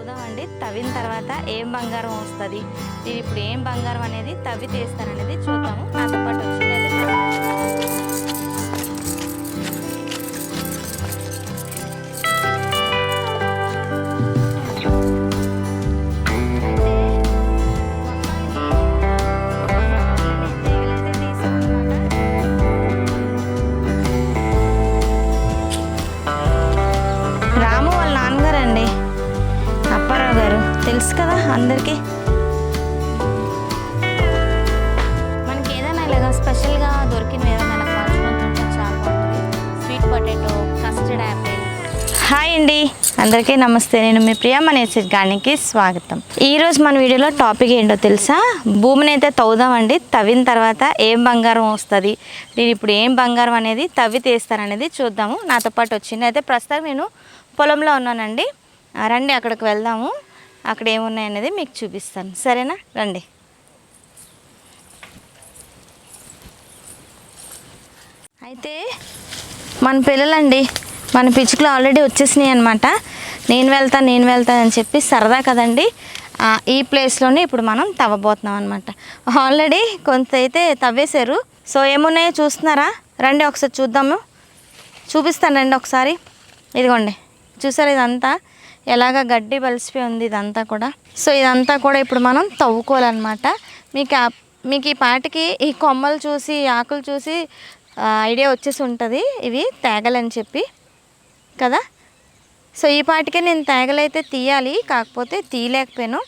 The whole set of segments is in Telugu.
తవ్వుదామండి తవ్విన తర్వాత ఏం బంగారం వస్తుంది? నేను ఇప్పుడు ఏం బంగారం అనేది తవ్వి తీస్తాననేది చూద్దాము. నాతో పాటు వచ్చింది తెలుసు కదా అందరికీ. మనకి ఏదైనా ఇలాగా స్పెషల్గా దొరికిన ఏదైనా చాలా బాగుంటుంది sweet potato custard apple. Hi అండి. అందరికీ నమస్తే. నేను మీ ప్రియమ్మ నేచర్ గార్డెన్కి స్వాగతం. ఈరోజు మన వీడియోలో టాపిక్ ఏంటో తెలుసా? భూమిని అయితే తవ్వుదామండి. తవ్విన తర్వాత ఏం బంగారం వస్తుంది? నేను ఇప్పుడు ఏం బంగారం అనేది తవ్వి తీస్తాననేది చూద్దాము. నాతో పాటు వచ్చింది. అయితే ప్రస్తుతం నేను పొలంలో ఉన్నానండి. రండి అక్కడికి వెళ్దాము. అక్కడ ఏమున్నాయనేది మీకు చూపిస్తాను. సరేనా? రండి. అయితే మన పిల్లలండి మన పిచ్చుకలు ఆల్రెడీ వచ్చేసినాయి అనమాట నేను వెళ్తా నేను వెళ్తా అని చెప్పి సరదా కదండి. ఈ ప్లేస్లోనే ఇప్పుడు మనం తవ్వబోతున్నాం అనమాట ఆల్రెడీ కొంత అయితే తవ్వేశారు. సో ఏమున్నాయో చూస్తున్నారా? రండి ఒకసారి చూద్దాము. చూపిస్తాను రండి ఒకసారి. ఇదిగోండి. చూసారు ఇదంతా? ఎలాగ గడ్డి బలిసిపోయి ఉంది ఇదంతా కూడా. సో ఇదంతా కూడా ఇప్పుడు మనం తవ్వుకోవాలన్నమాట. మీకు మీకు ఈ పాటికి ఈ కొమ్మలు చూసి ఆకులు చూసి ఐడియా వచ్చేసి ఉంటుంది. ఇవి తేగలని చెప్పి. కదా? సో ఈ పాటికే నేను తేగలైతే తీయాలి. కాకపోతే తీయలేకపోయాను.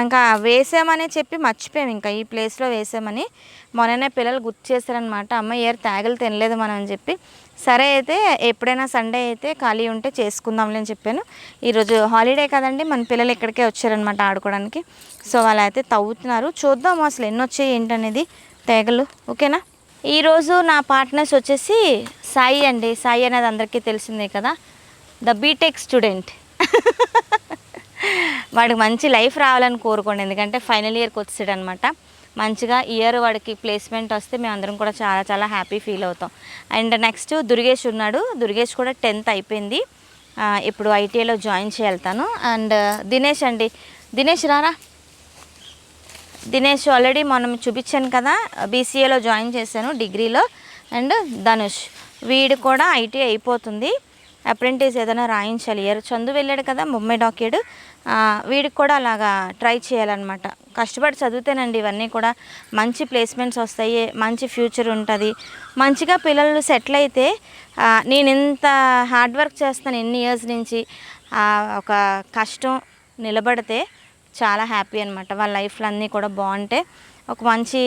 ఇంకా వేసామని చెప్పి మర్చిపోయాం ఇంకా ఈ ప్లేస్లో వేసామని. మొన్ననే పిల్లలు గుర్తు చేశారనమాట అమ్మ ఏరు తేగలు తినలేదు మనం అని చెప్పి. సరే అయితే ఎప్పుడైనా సండే అయితే ఖాళీ ఉంటే చేసుకుందాంలే అని చెప్పాను. ఈరోజు హాలిడే కదండి మన పిల్లలు ఇక్కడికే వచ్చారనమాట ఆడుకోవడానికి. సో వాళ్ళు అయితే తవ్వుతున్నారు. చూద్దాం అసలు ఎన్ని వచ్చాయి ఏంటనేది తెగలు ఓకేనా? ఈరోజు నా పార్ట్నర్స్ వచ్చేసి సాయి అండి. సాయి అనేది అందరికీ తెలిసిందే కదా. The BTech student. వాడికి మంచి లైఫ్ రావాలని కోరుకోండి. ఎందుకంటే ఫైనల్ ఇయర్కి వచ్చాడనమాట మంచిగా ఇయర్ వాడికి ప్లేస్మెంట్ వస్తే మేము అందరం కూడా చాలా చాలా హ్యాపీ ఫీల్ అవుతాం. అండ్ నెక్స్ట్ దుర్గేష్ ఉన్నాడు. దుర్గేష్ కూడా టెన్త్ అయిపోయింది. ఇప్పుడు ఐటీఐలో జాయిన్ చేయతాను అండ్ దినేష్ అండి. దినేష్ రారా? దినేష్ ఆల్రెడీ మనం చూపించాను కదా. బీసీఏలో జాయిన్ చేశాను డిగ్రీలో. అండ్ ధనుష్. వీడు కూడా ఐటీ అయిపోతుంది. అప్రెంటిస్ ఏదైనా రాయించాలి. ఇయర్ చందు వెళ్ళాడు కదా ముంబై డాక్యుడు. వీడికి కూడా అలాగా ట్రై చేయాలన్నమాట. కష్టపడి చదివితేనండి ఇవన్నీ కూడా మంచి ప్లేస్మెంట్స్ వస్తాయి మంచి ఫ్యూచర్ ఉంటుంది. మంచిగా పిల్లలు సెటిల్ అయితే నేను ఇంత హార్డ్ వర్క్ చేస్తాను ఎన్ని ఇయర్స్ నుంచి ఒక కష్టం నిలబడితే చాలా హ్యాపీ అనమాట వాళ్ళ లైఫ్లో అన్నీ కూడా బాగుంటే ఒక మంచి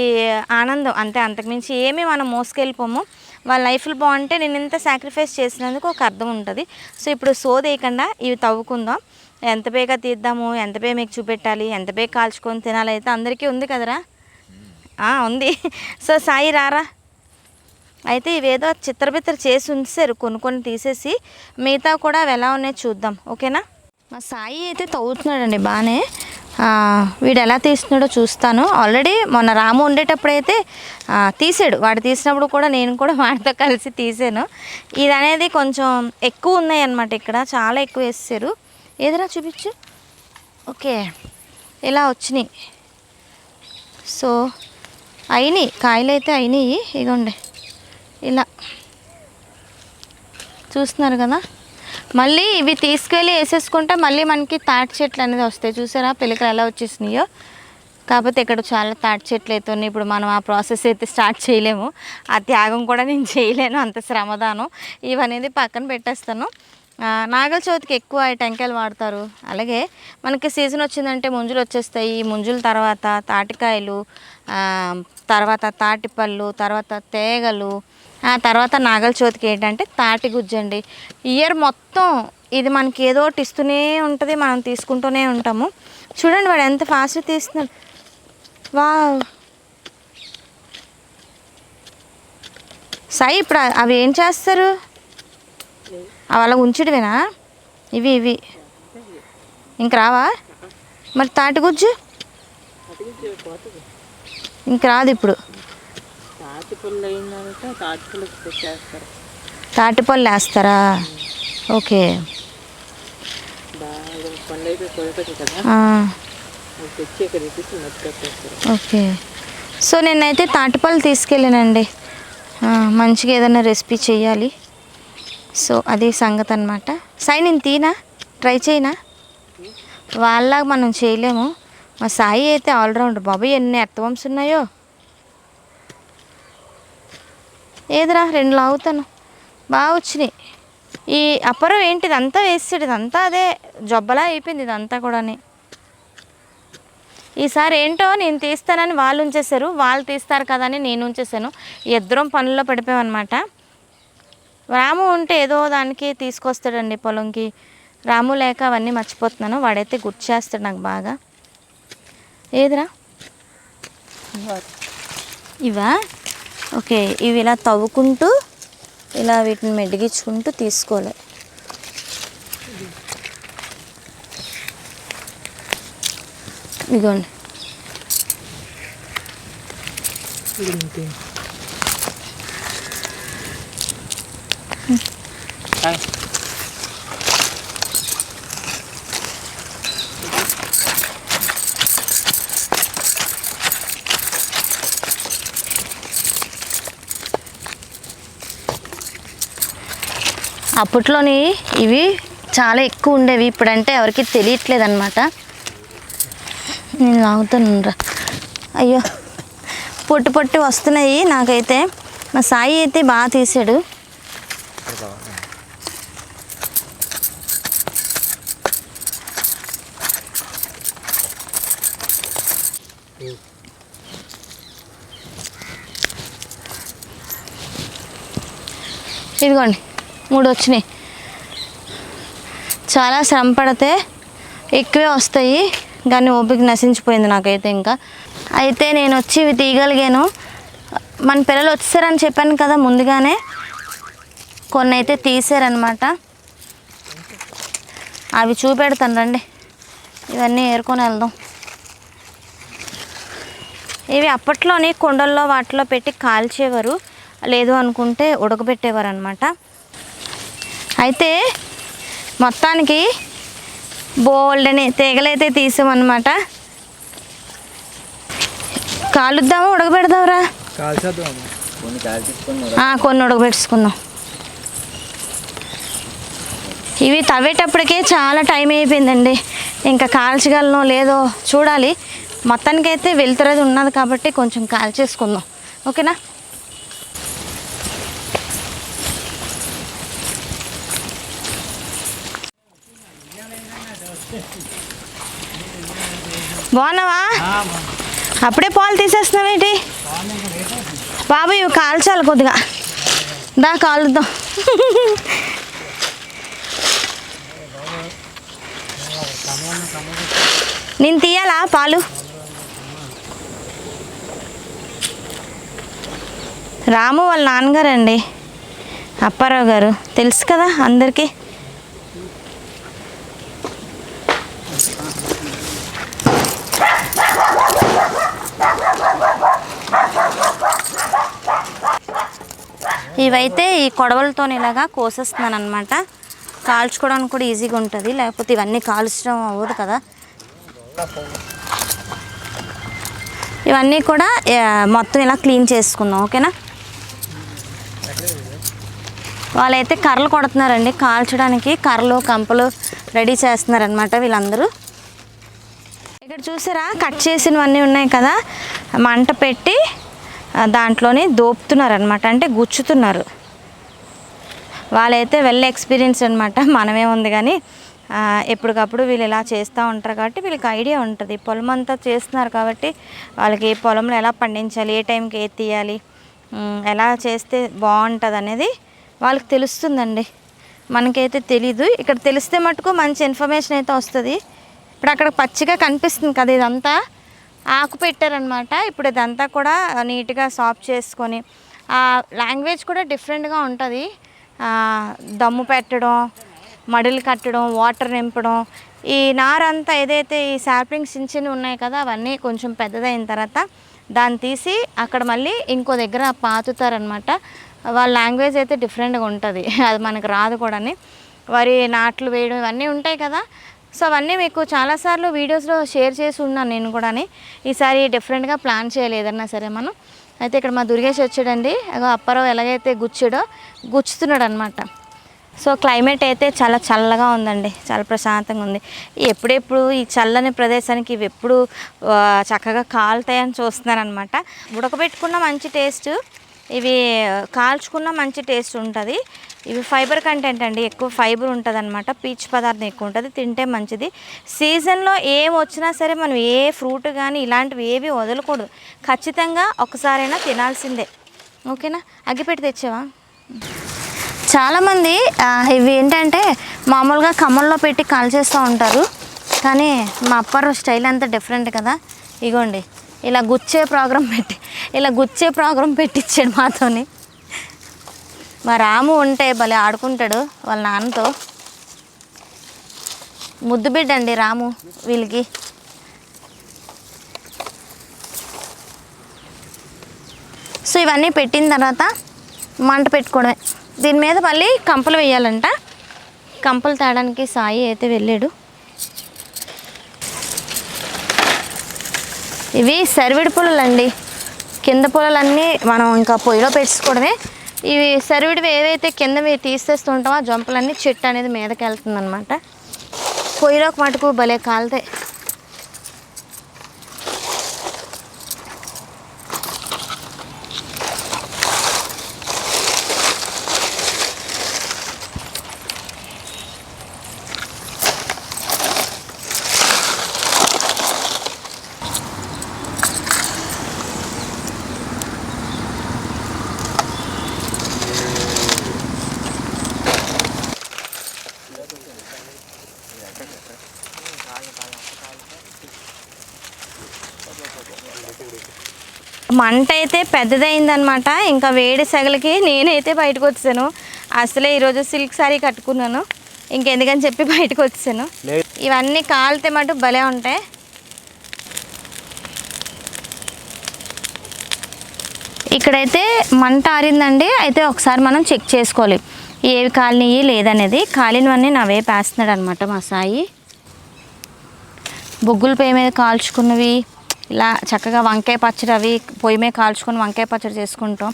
ఆనందం. అంతే అంతకుమించి ఏమీ మనం మోసుకెళ్ళిపోము. వాళ్ళ లైఫ్లో బాగుంటే నేను ఇంత సాక్రిఫైస్ చేసినందుకు ఒక అర్థం ఉంటుంది. సో ఇప్పుడు సోదేయకుండా ఇవి తవ్వుకుందాం. ఎంత బేగా తీద్దాము? ఎంత బే మీకు చూపెట్టాలి? ఎంత బే కాల్చుకొని తినాలి? అయితే అందరికీ ఉంది కదరా? ఉంది. సో సాయి రారా. అయితే ఇవేదో చిత్రబిత్ర చేసి ఉంచారు కొన్ని కొన్ని తీసేసి మిగతా కూడా అవి ఎలా ఉన్నాయో చూద్దాం. ఓకేనా? మా సాయి అయితే తవ్వుతున్నాడండి బాగానే. వీడు ఎలా తీస్తున్నాడో చూస్తాను. ఆల్రెడీ మొన్న రాము ఉండేటప్పుడు అయితే తీసాడు. వాడు తీసినప్పుడు కూడా నేను కూడా వాడితో కలిసి తీసాను. ఇది అనేది కొంచెం ఎక్కువ ఉన్నాయి అన్నమాట ఇక్కడ. చాలా ఎక్కువ వేసారు ఏదైనా చూపించు? ఓకే. ఇలా వచ్చినాయి. సో అయినాయి. కాయలు అయితే అయినాయి. ఇగోండి. ఇలా. చూస్తున్నారు కదా? మళ్ళీ ఇవి తీసుకెళ్ళి వేసేసుకుంటే మళ్ళీ మనకి తాటి చెట్లు అనేది వస్తాయి. చూసారా? పిల్లకలు ఎలా వచ్చేసినాయో? కాకపోతే ఇక్కడ చాలా తాటి చెట్లు అయితే ఉన్నాయి. ఇప్పుడు మనం ఆ ప్రాసెస్ అయితే స్టార్ట్ చేయలేము. ఆ త్యాగం కూడా నేను చేయలేను. అంత శ్రమదానం. ఇవనేది పక్కన పెట్టేస్తాను. నాగల చవితికి ఎక్కువ ఈ టెంకాయలు వాడతారు. అలాగే మనకి సీజన్ వచ్చిందంటే ముంజులు వచ్చేస్తాయి. ఈ ముంజుల తర్వాత తాటికాయలు తర్వాత తాటిపళ్ళు తర్వాత తేగలు ఆ తర్వాత నాగల చవితికి ఏంటంటే తాటి గుజ్జండి ఇయర్ మొత్తం ఇది మనకి ఏదో ఒకటి ఇస్తూనే ఉంటుంది మనం తీసుకుంటూనే ఉంటాము. చూడండి వాడు ఎంత ఫాస్ట్ తీస్తున్నాడు. వా సాయి ఇప్పుడు అవి ఏం చేస్తారు? అవి అలా ఉంచడమేనా ఇవి ఇవి. ఇంక రావా? మరి తాటి గుజ్జు? ఇంక రాదు ఇప్పుడు. తాటి పుల్ల అయిందంటే తాటి పెట్టేస్తారు. తాటిపళ్ళు వేస్తారా? ఓకే. పండు అయితే కదా. తెచ్చి ఇక్కడ ఓకే. సో నేనైతే తాటిపళ్ళు తీసుకెళ్ళానండి. మంచిగా ఏదైనా రెసిపీ చేయాలి. సో అది సంగతి అనమాట సాయి నేను తీనా? ట్రై చేయనా? వాళ్ళలాగా మనం చేయలేము. మా సాయి అయితే ఆల్రౌండర్. బాబు ఎన్ని అర్థవంశ ఉన్నాయో. ఏదిరా రెండు లాగుతాను. బాగా వచ్చినాయి. ఈ అప్పరం ఏంటి? ఇదంతా వేసాడు. ఇదంతా అదే జబ్బలా అయిపోయింది ఇదంతా కూడాని. ఈసారి ఏంటో నేను తీస్తానని వాళ్ళు ఉంచేశారు. వాళ్ళు తీస్తారు కదా అని నేను ఉంచేసాను ఇద్దరం పనుల్లో పడిపోయామన్నమాట. రాము ఉంటే ఏదో దానికి తీసుకొస్తాడండి పొలంకి. రాము లేక అవన్నీ మర్చిపోతున్నాను. వాడైతే గుర్తు చేస్తాడు నాకు బాగా. ఏదిరా? ఇవా ఓకే ఇవి ఇలా తవ్వుకుంటూ ఇలా వీటిని మెడిగించుకుంటూ తీసుకోవాలి. ఇదిగోండి. అప్పట్లోని ఇవి చాలా ఎక్కువ ఉండేవి. ఇప్పుడంటే ఎవరికి తెలియట్లేదు అనమాట నేను లాగుతానురా అయ్యో పొట్టు పొట్టు వస్తున్నాయి నాకైతే. మా సాయి అయితే బాగా తీసాడు. ఇదిగోండి. మూడు వచ్చినాయి చాలా శ్రమ పడితే ఎక్కువే వస్తాయి కానీ ఓపిక నశించిపోయింది నాకైతే ఇంకా. అయితే నేను వచ్చి ఇవి తీయగలిగాను. మన పిల్లలు వచ్చారని చెప్పాను కదా ముందుగానే. కొన్ని అయితే తీసారనమాట అవి చూపెడతాను రండి. ఇవన్నీ ఏరుకొని వెళ్దాం. ఇవి అప్పట్లోని కొండల్లో వాటిలో పెట్టి కాల్చేవారు. లేదు అనుకుంటే ఉడకబెట్టేవారు అనమాట అయితే మొత్తానికి బోల్డని తీగలైతే తీసామన్నమాట. కాలుద్దామా ఉడకబెడదాంరా? ఆ, కొన్ని ఉడకబెట్టుకుందాం ఇవి తవ్వేటప్పటికే చాలా టైం అయిపోయిందండి. ఇంకా కాల్చగలను లేదో చూడాలి. మొత్తానికైతే వెళ్తురది ఉన్నది కాబట్టి కొంచెం కాల్చేసుకుందాం. ఓకేనా? బాగున్నావా? అప్పుడే పాలు తీసేస్తున్నావేంటి బాబు ఇవి కాల్చాలి కొద్దిగా. దా కాలుద్దాం. నేను తీయాలా పాలు? రాము వాళ్ళ నాన్నగారండి. అప్పారావు గారు. తెలుసు కదా అందరికీ? ఇవైతే ఈ కొడవలతో ఇలాగా కోసేస్తున్నాను అనమాట కాల్చుకోవడానికి కూడా ఈజీగా ఉంటుంది. లేకపోతే ఇవన్నీ కాల్చడం అవ్వదు కదా. ఇవన్నీ కూడా మొత్తం ఇలా క్లీన్ చేసుకుందాం ఓకేనా? వాళ్ళైతే కర్రలు కొడుతున్నారండి. కాల్చడానికి కర్రలు కంపలు రెడీ చేస్తున్నారనమాట వీళ్ళందరూ. ఇక్కడ చూసారా? కట్ చేసినవన్నీ ఉన్నాయి కదా. మంట పెట్టి దాంట్లోనే దోపుతున్నారు అనమాట అంటే గుచ్చుతున్నారు. వాళ్ళైతే వెల్ ఎక్స్పీరియన్స్ అనమాట మనమే ఉంది కానీ ఎప్పటికప్పుడు వీళ్ళు ఇలా చేస్తూ ఉంటారు కాబట్టి వీళ్ళకి ఐడియా ఉంటుంది. పొలం అంతా చేస్తున్నారు కాబట్టి వాళ్ళకి ఏ పొలంలో ఎలా పండించాలి ఏ టైంకి ఏ తీయాలి ఎలా చేస్తే బాగుంటుంది అనేది వాళ్ళకి తెలుస్తుందండి. మనకైతే తెలీదు. ఇక్కడ తెలిస్తే మటుకు మంచి ఇన్ఫర్మేషన్ అయితే వస్తుంది. ఇప్పుడు అక్కడ పచ్చిగా కనిపిస్తుంది కదా ఇదంతా. ఆకు పెట్టారనమాట ఇప్పుడు ఇదంతా కూడా నీట్గా సాఫ్ చేసుకొని ఆ లాంగ్వేజ్ కూడా డిఫరెంట్గా ఉంటుంది. దమ్ము పెట్టడం మడులు కట్టడం వాటర్ నింపడం ఈ నారంతా ఏదైతే ఈ శాప్లింగ్స్ చిన్న ఉన్నాయి కదా అవన్నీ కొంచెం పెద్దదైన తర్వాత దాన్ని తీసి అక్కడ మళ్ళీ ఇంకో దగ్గర పాతుతారనమాట వాళ్ళ లాంగ్వేజ్ అయితే డిఫరెంట్గా ఉంటుంది. అది మనకు రాదు కూడాని. వరి నాట్లు వేయడం ఇవన్నీ ఉంటాయి కదా సో అవన్నీ మీకు చాలాసార్లు వీడియోస్లో షేర్ చేసి ఉన్నాను నేను కూడా ఈసారి డిఫరెంట్గా ప్లాన్ చేయలేదన్నా సరే మనం. అయితే ఇక్కడ మా దుర్గేష్ వచ్చాడండి. అప్పారావు ఎలాగైతే గుచ్చాడో గుచ్చుతున్నాడు అనమాట సో క్లైమేట్ అయితే చాలా చల్లగా ఉందండి. చాలా ప్రశాంతంగా ఉంది. ఎప్పుడెప్పుడు ఈ చల్లని ప్రదేశానికి ఇవి ఎప్పుడు చక్కగా కాలుతాయని చూస్తున్నాను అనమాట ఉడకబెట్టుకున్న మంచి టేస్ట్ ఇవి కాల్చుకున్న మంచి టేస్ట్ ఉంటుంది. ఇవి ఫైబర్ కంటెంట్ అండి. ఎక్కువ ఫైబర్ ఉంటుంది అనమాట పీచు పదార్థం ఎక్కువ ఉంటుంది. తింటే మంచిది. సీజన్లో ఏం వచ్చినా సరే మనం ఏ ఫ్రూట్ కానీ ఇలాంటివి ఏవి వదలకూడదు. ఖచ్చితంగా ఒకసారైనా తినాల్సిందే. ఓకేనా? అగ్గిపెట్టి తెచ్చావా? చాలామంది ఇవి ఏంటంటే మామూలుగా కమ్మల్లో పెట్టి కాల్చేస్తూ ఉంటారు. కానీ మా అప్పారు స్టైల్ అంతా డిఫరెంట్ కదా. ఇగోండి. ఇలా గుచ్చే ప్రోగ్రాం పెట్టి ఇలా గుచ్చే ప్రోగ్రాం పెట్టించాడు మాతోని. మా రాము ఉంటే భలే ఆడుకుంటాడు వాళ్ళ నాన్నతో. ముద్దు బిడ్డ అండి రాము వీళ్ళకి. సో ఇవన్నీ పెట్టిన తర్వాత మంట పెట్టుకోవడమే. దీని మీద మళ్ళీ కంపలు వేయాలంట. కంపలు తేడానికి సాయి అయితే వెళ్ళాడు. ఇవి సరివిడి పొలాలండి. కింద పొలాలన్నీ మనం ఇంకా పొయ్యిలో పెట్టుకోవడమే ఇవి సరివిడివి ఏవైతే కిందవి తీసేస్తుంటామో ఆ జంపలన్నీ చెట్టు అనేది మీదకి వెళ్తుంది అనమాట పొయ్యిలోకి మటుకు భలే కాలుతాయి మంట అయితే పెద్దదైందనమాట ఇంకా వేడి సెగలకి నేనైతే బయటకు వచ్చాను అసలే ఈరోజు సిల్క్ సారీ కట్టుకున్నాను. ఇంకెందుకని చెప్పి బయటకు వచ్చాను ఇవన్నీ కాలితే మటు భలే ఉంటాయి. ఇక్కడైతే మంట ఆరిందండి. అయితే ఒకసారి మనం చెక్ చేసుకోవాలి. ఏవి కాలినవి లేదనేది. కాలినవన్నీ నా వేపు వేస్తున్నాడు అనమాట మా సాయి. బొగ్గుల పొయ్యి మీద కాల్చుకున్నవి. ఇలా చక్కగా వంకాయ పచ్చడి అవి పొయ్యి మీద కాల్చుకొని వంకాయ పచ్చడి చేసుకుంటాం.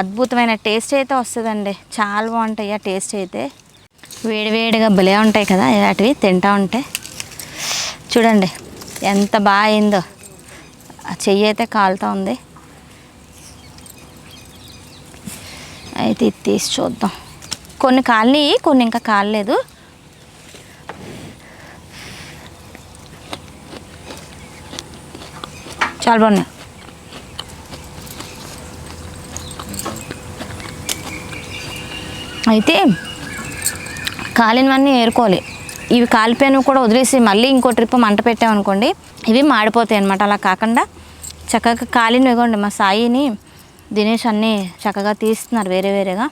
అద్భుతమైన టేస్ట్ అయితే వస్తుందండి. చాలా బాగుంటాయి ఆ టేస్ట్ అయితే. వేడివేడిగా భలే ఉంటాయి కదా ఇలాంటివి తింటా ఉంటే. చూడండి ఎంత బాగా అయిందో. చెయ్యి అయితే కాలుతూ ఉంది. అయితే ఇది తీసి చూద్దాం. కొన్ని కాలినాయి కొన్ని ఇంకా కాలలేదు. చాలా బాగున్నాయి. అయితే కాలినవన్నీ ఏరుకోవాలి. ఇవి కాలిపోయినవి కూడా వదిలేసి మళ్ళీ ఇంకో ట్రిప్ మంట పెట్టామనుకోండి ఇవి మాడిపోతాయి అనమాట అలా కాకుండా చక్కగా కాలినవి ఇవ్వండి మా సాయిని దినేష్ అన్నీ చక్కగా తీస్తున్నారు వేరే వేరేగా.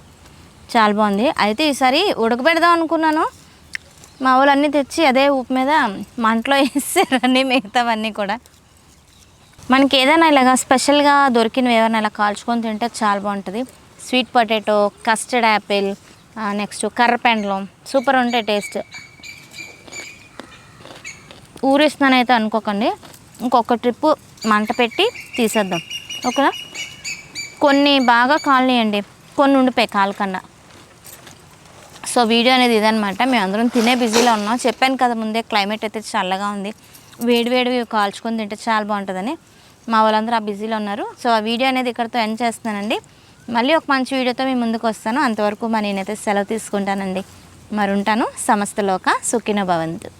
చాలా బాగుంది. అయితే ఈసారి ఉడకబెడదాం అనుకున్నాను. మా వాళ్ళు అన్నీ తెచ్చి అదే ఉప్పు మీద మంటలో వేసారు అన్నీ మిగతావన్నీ కూడా. మనకి ఏదైనా ఇలాగా స్పెషల్గా దొరికినవి ఏమైనా ఇలా కాల్చుకొని తింటే చాలా బాగుంటుంది. Sweet potato custard apple next కర్రపెండలం సూపర్ ఉంటాయి టేస్ట్. ఊరిస్తున్నానైతే అనుకోకండి. ఇంకొక ట్రిప్పు మంట పెట్టి తీసేద్దాం. ఓకేనా? కొన్ని బాగా కాలనీయండి. కొన్ని ఉండిపోయి కాలకన్నా సో వీడియో అనేది ఇదనమాట మేము అందరం తినే బిజీలో ఉన్నాం. చెప్పాను కదా ముందే క్లైమేట్ అయితే చల్లగా ఉంది. వేడి వేడివి కాల్చుకొని తింటే చాలా బాగుంటుందని. మా వాళ్ళందరూ ఆ బిజీలో ఉన్నారు. సో ఆ వీడియో అనేది ఇక్కడితో ఎండ్ చేస్తున్నానండి. మళ్ళీ ఒక మంచి వీడియోతో మీ ముందుకు వస్తాను. అంతవరకు మరి నేనైతే సెలవు తీసుకుంటానండి. మరి ఉంటాను సమస్తలోక సుఖిన భవంతు.